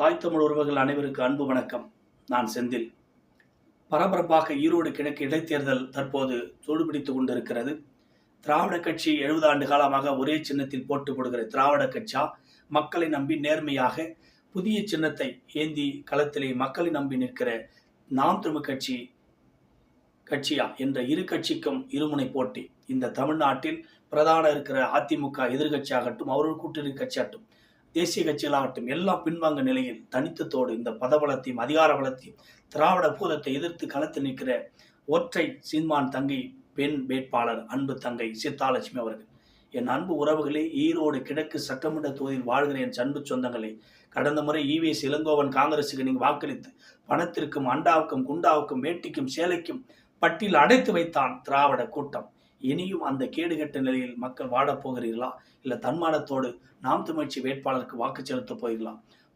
தாய் தமிழ் உறவுகள் அனைவருக்கு அன்பு வணக்கம். நான் செந்தில். பரபரப்பாக ஈரோடு கிழக்கு இடைத்தேர்தல் தற்போது சூடுபிடித்துக் கொண்டிருக்கிறது. திராவிட கட்சி எழுபது ஆண்டு காலமாக ஒரே சின்னத்தில் போட்டு போடுகிற திராவிட கட்சா மக்களை நம்பி நேர்மையாக புதிய சின்னத்தை ஏந்தி களத்திலே மக்களை நம்பி நிற்கிற நாம் தமிழ் கட்சி கட்சியா? என்ற இரு கட்சிக்கும் இருமுனை போட்டி. இந்த தமிழ்நாட்டில் பிரதான இருக்கிற அதிமுக எதிர்கட்சியாகட்டும் அவர்கள் கூட்டணி கட்சியாகட்டும் தேசிய கட்சிகளாகட்டும் எல்லாம் பின்வாங்க நிலையில் தனித்தத்தோடு இந்த பதபலத்தையும் அதிகார பலத்தையும் திராவிட பூதத்தை எதிர்த்து களத்தில் நிற்கிற ஒற்றை சீன்மான் தங்கை பெண் வேட்பாளர் அன்பு தங்கை சித்தாலட்சுமி அவர்கள். என் அன்பு உறவுகளே ஈரோடு கிழக்கு சட்டமன்ற தொகுதியில் வாழ்கிற என் அன்பு சொந்தங்களே கடந்த முறை இவிஎஸ் இளங்கோவன் காங்கிரசுக்கு நீங்கள் வாக்களித்து பணத்திற்கும் அண்டாவுக்கும் குண்டாவுக்கும் வேட்டிக்கும் சேலைக்கும் பட்டியல் அடைத்து வைத்தான் திராவிட கூட்டம். இனியும் அந்த கேடுகட்ட நிலையில் மக்கள் வாடப் போகிறீர்களா? இல்லை தன்மானத்தோடு நாம் தமிழ்ச்சி வேட்பாளருக்கு வாக்கு செலுத்தப் போகிறீர்களா?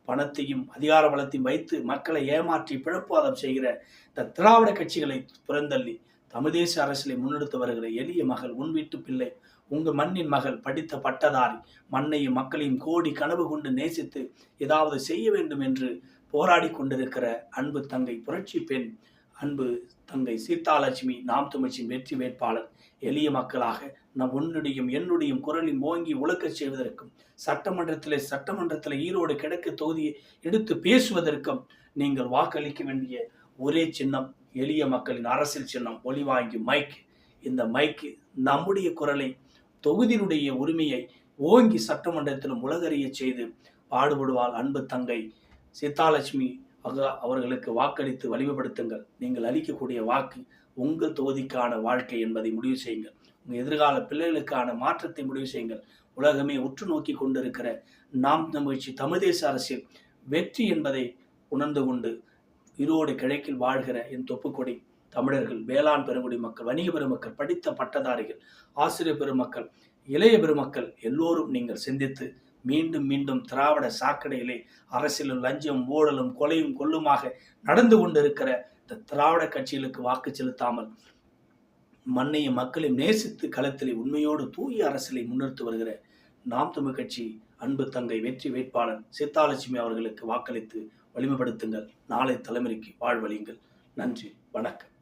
பணத்தையும் அதிகார பலத்தையும் வைத்து மக்களை ஏமாற்றி பிழப்புவாதம் செய்கிற இந்த திராவிட கட்சிகளை புறந்தள்ளி தமிழ் தேச அரசியலை முன்னெடுத்து வருகிற எளிய மகள் உன் வீட்டு பிள்ளை உங்க மண்ணின் மகள் படித்த பட்டதாரி மண்ணையும் மக்களையும் கோடி கனவு கொண்டு நேசித்து ஏதாவது செய்ய வேண்டும் என்று போராடி கொண்டிருக்கிற அன்பு தங்கை புரட்சி பெண் அன்பு தங்கை சீதாலட்சுமி நாம் தமிழ்ச்சியின் வெற்றி வேட்பாளர் எளிய மக்களாக நம் உன்னுடையும் என்னுடையும் குரலில் ஓங்கி உழக்கச் செய்வதற்கும் சட்டமன்றத்திலே சட்டமன்றத்தில் ஈரோடு கிழக்கு தொகுதியை எடுத்து பேசுவதற்கும் நீங்கள் வாக்களிக்க வேண்டிய ஒரே சின்னம் எளிய மக்களின் அரசியல் சின்னம் ஒளி வாங்கி மைக் இந்த மைக்கு நம்முடைய குரலை தொகுதியினுடைய உரிமையை ஓங்கி சட்டமன்றத்திலும் உலகறிய செய்து பாடுபடுவாள் அன்பு தங்கை சீதாலட்சுமி அக அவர்களுக்கு வாக்களித்து வலிமைப்படுத்துங்கள். நீங்கள் அளிக்கக்கூடிய வாக்கு உங்கள் தொகுதிக்கான வாழ்க்கை என்பதை முடிவு செய்யுங்கள். உங்கள் எதிர்கால பிள்ளைகளுக்கான மாற்றத்தை முடிவு செய்யுங்கள். உலகமே உற்று நோக்கி கொண்டிருக்கிற நாம் தமிழ்ச்சி தமிழ் தேச அரசியல் வெற்றி என்பதை உணர்ந்து கொண்டு ஈரோடு கிழக்கில் வாழ்கிற என் தொப்புக்கொடி தமிழர்கள் வேளாண் பெருங்குடி மக்கள் வணிக பெருமக்கள் படித்த பட்டதாரிகள் ஆசிரியர் பெருமக்கள் இளைய பெருமக்கள் எல்லோரும் நீங்கள் சிந்தித்து மீண்டும் மீண்டும் திராவிட சாக்கடையிலே அரசியலும் லஞ்சம் ஊழலும் கொலையும் கொல்லுமாக நடந்து கொண்டிருக்கிற இந்த திராவிட கட்சிகளுக்கு வாக்கு செலுத்தாமல் மண்ணையும் மக்களையும் நேசித்து களத்திலே உண்மையோடு தூய அரசியலை முன்னிறுத்து வருகிற நாம் தமிழ் கட்சி அன்பு தங்கை வெற்றி வேட்பாளர் சீதாலட்சுமி அவர்களுக்கு வாக்களித்து வலிமைப்படுத்துங்கள். நாளை தலைமுறைக்கு வாழ்வழியுங்கள். நன்றி வணக்கம்.